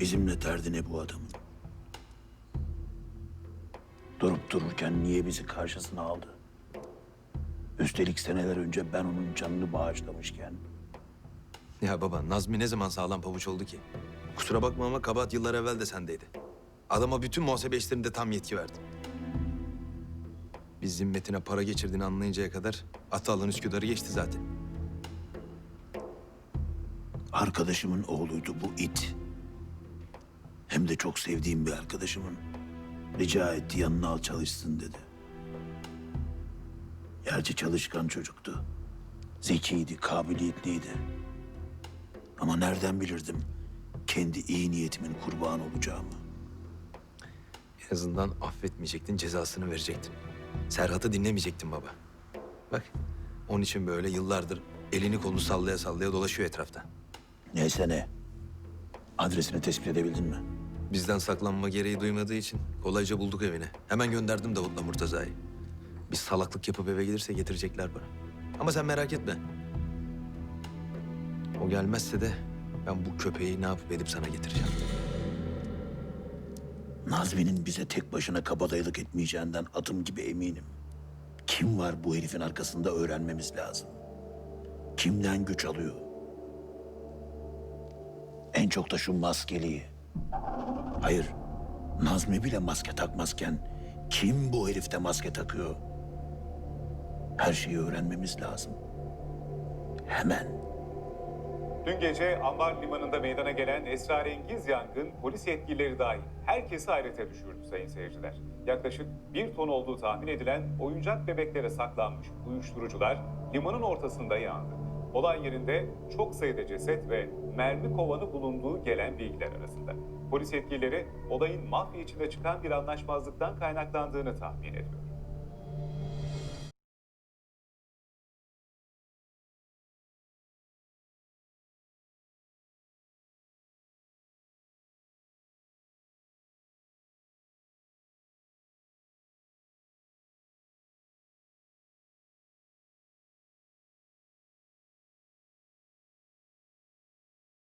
Bizimle derdi ne bu adamın? Durup dururken niye bizi karşısına aldı? Üstelik seneler önce ben onun canını bağışlamışken Ya baba Nazmi ne zaman sağlam pabuç oldu ki? Kusura bakma ama kabahat yıllar evvel de sendeydi. Adama bütün muhasebe işlerinde tam yetki verdim. Biz zimmetine para geçirdiğini anlayıncaya kadar Atalı'nın Üsküdar'ı geçti zaten. arkadaşımın oğluydu bu it. Hem de çok sevdiğim bir arkadaşımın. Rica etti yanına al çalışsın dedi. Gerçi çalışkan çocuktu. Zekiydi, kabiliyetliydi. Ama nereden bilirdim kendi iyi niyetimin kurbanı olacağımı? En azından affetmeyecektin, cezasını verecektin. Serhat'ı dinlemeyecektin baba. Bak, onun için böyle yıllardır elini kolunu sallaya sallaya dolaşıyor etrafta. Neyse ne. Adresini tespit edebildin mi? Bizden saklanma gereği duymadığı için kolayca bulduk evini. Hemen gönderdim Davut'la Murtaza'yı. Biz salaklık yapıp eve gelirse getirecekler bana. Ama sen merak etme. O gelmezse de ben bu köpeği ne yapıp edip sana getireceğim. Nazmi'nin bize tek başına kabadayılık etmeyeceğinden adım gibi eminim. Kim var bu herifin arkasında öğrenmemiz lazım. Kimden güç alıyor? En çok da şu maskeliyi. Hayır, Nazmi bile maske takmazken kim bu herifte maske takıyor? Her şeyi öğrenmemiz lazım. Hemen. Dün gece Ambar Limanı'nda meydana gelen esrarengiz yangın polis yetkilileri dahil herkesi hayrete düşürdü sayın seyirciler. Yaklaşık bir ton olduğu tahmin edilen oyuncak bebeklere saklanmış uyuşturucular limanın ortasında yandı. Olay yerinde çok sayıda ceset ve mermi kovanı bulunduğu gelen bilgiler arasında. Polis yetkilileri olayın mafya içinde çıkan bir anlaşmazlıktan kaynaklandığını tahmin ediyor.